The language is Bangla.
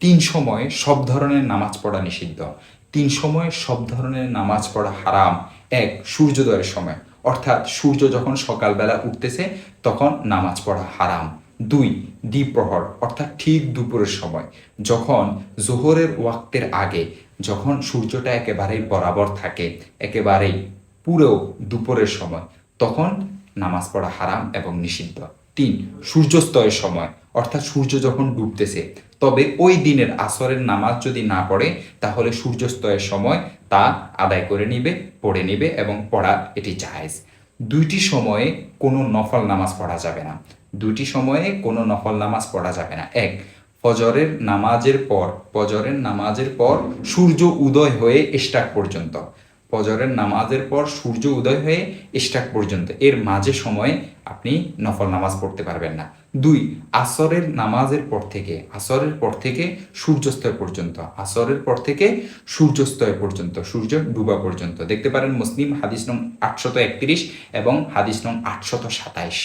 তিন সময় সব ধরনের নামাজ পড়া নিষিদ্ধ। তিন সময় সব ধরনের নামাজ পড়া হারাম। এক, সূর্যোদয়ের সময়। অর্থাৎ সূর্য যখন সকালবেলা উঠতেছে, তখন নামাজ পড়া হারাম। দুই, দ্বিপ্রহর, অর্থাৎ ঠিক দুপুরের সময়। যখন জোহরের ওয়াক্তের আগে, যখন সূর্যটা একেবারেই বরাবর থাকে, একেবারেই পুরো দুপুরের সময়, তখন নামাজ পড়া হারাম এবং নিষিদ্ধ। তিন, সূর্যাস্তয়ের সময়। অর্থাৎ সূর্য যখন ডুবতেছে, তবে ওই দিনের আসরের নামাজ যদি না পড়ে, তাহলে সূর্যাস্তয়ের সময় তা আদায় করে নিবে, পড়ে নিবে এবং পড়া এটি জায়েজ। দুইটি সময়ে কোনো নফল নামাজ পড়া যাবে না। দুইটি সময়ে কোনো নফল নামাজ পড়া যাবে না। এক, ফজরের নামাজের পর, ফজরের নামাজের পর সূর্য উদয় হয়ে ইস্টাক পর্যন্ত। ফজরের নামাজের পর সূর্য উদয় হয়ে ইস্টাক পর্যন্ত। এর মাঝে সময়ে আপনি নফল নামাজ পড়তে পারবেন না। দুই, আসরের নামাজের পর থেকে, আসরের পর থেকে সূর্যাস্তয় পর্যন্ত, আসরের পর থেকে সূর্যাস্তয় পর্যন্ত, সূর্য ডুবা পর্যন্ত। দেখতে পারেন মুসলিম, হাদিস নং আটশত একত্রিশ এবং হাদিস নং আটশত সাতাইশ।